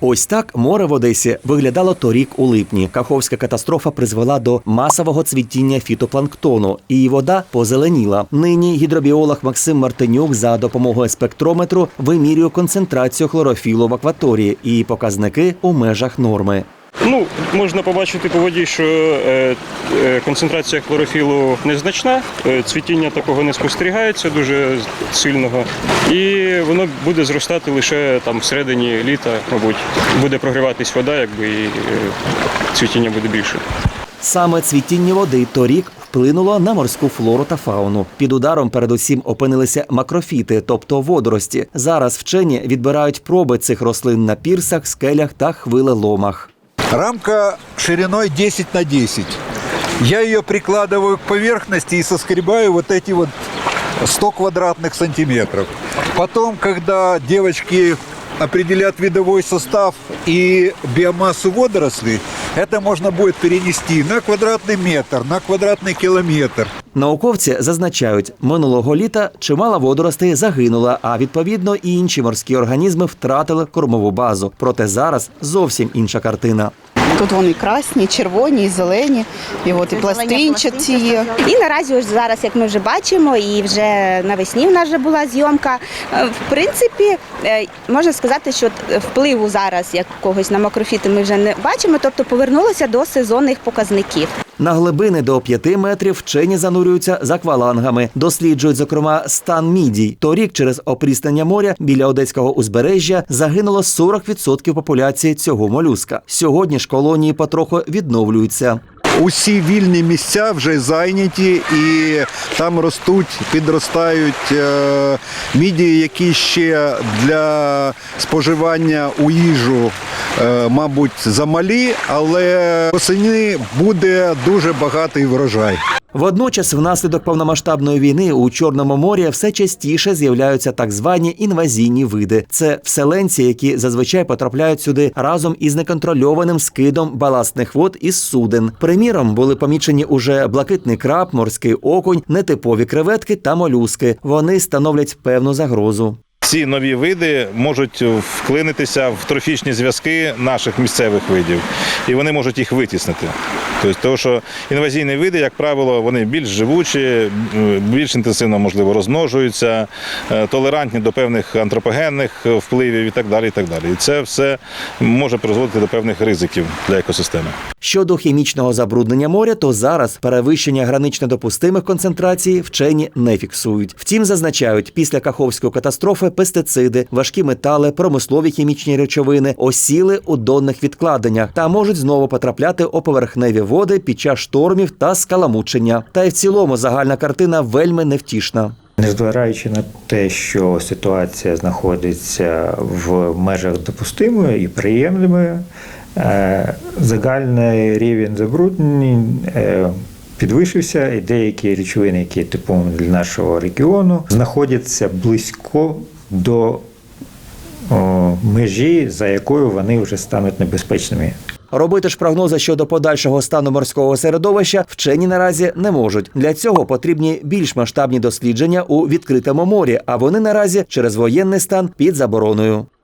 Ось так море в Одесі виглядало торік у липні. Каховська катастрофа призвела до масового цвітіння фітопланктону, і вода позеленіла. Нині гідробіолог Максим Мартинюк за допомогою спектрометру вимірює концентрацію хлорофілу в акваторії і показники у межах норми. Ну, можна побачити по воді, що е, е, концентрація хлорофілу незначна, е, цвітіння такого не спостерігається дуже сильного, і воно буде зростати лише там всередині літа, мабуть. Буде прогріватись вода, якби і цвітіння буде більше. Саме цвітіння води торік вплинуло на морську флору та фауну. Під ударом передусім опинилися макрофіти, тобто водорості. Зараз вчені відбирають проби цих рослин на пірсах, скелях та хвилеломах. Рамка шириной 10 на 10. Я ее прикладываю к поверхности и соскребаю вот эти вот 100 квадратных сантиметров. Потом, когда девочки определят видовой состав и биомассу водорослей, это можно будет перенести на квадратный метр, на квадратный километр. Науковці зазначають, минулого літа чимало водоростей загинула, а відповідно і інші морські організми втратили кормову базу. Проте зараз зовсім інша картина. Тут вони красні, і червоні, і зелені, і от і пластинчаті є. І наразі ось зараз, як ми вже бачимо, і вже навесні в нас вже була зйомка. е, В принципі, е, можна сказати, що впливу зараз якогось на макрофіти ми вже не бачимо, тобто повернулося до сезонних показників. На глибини до 5 метрів вчені занурюються з аквалангами. Досліджують, зокрема, стан мідій. Торік через опріснення моря біля одеського узбережжя загинуло 40% популяції цього молюска. Сьогодні ж колонії потроху відновлюються. Усі вільні місця вже зайняті і там ростуть, підростають е, мідії, які ще для споживання у їжу, мабуть, замалі, але восени буде дуже багатий врожай. Водночас, внаслідок повномасштабної війни у Чорному морі все частіше з'являються так звані інвазійні види. Це вселенці, які зазвичай потрапляють сюди разом із неконтрольованим скидом баластних вод із суден. Приміром, були помічені уже блакитний краб, морський окунь, нетипові креветки та молюски. Вони становлять певну загрозу. Ці нові види можуть вклинитися в трофічні зв'язки наших місцевих видів, і вони можуть їх витіснити. Тобто, тому що інвазійні види, як правило, вони більш живучі, більш інтенсивно, можливо, розмножуються, е, толерантні до певних антропогенних впливів і так далі. І так далі. І це все може призводити до певних ризиків для екосистеми. Щодо хімічного забруднення моря, то зараз перевищення гранично допустимих концентрацій вчені не фіксують. Втім, зазначають, після Каховської катастрофи пестициди, важкі метали, промислові хімічні речовини осіли у донних відкладеннях та можуть знову потрапляти у поверхневі води під час штормів та скаламучення. Та й в цілому загальна картина вельми невтішна. Незважаючи на те, що ситуація знаходиться в межах допустимої і приємними, е, загальний рівень забруднень е, підвищився, і деякі речовини, які типові для нашого регіону, знаходяться близько до межі, за якою вони вже стануть небезпечними. Робити ж прогнози щодо подальшого стану морського середовища вчені наразі не можуть. Для цього потрібні більш масштабні дослідження у відкритому морі, а вони наразі через воєнний стан під забороною.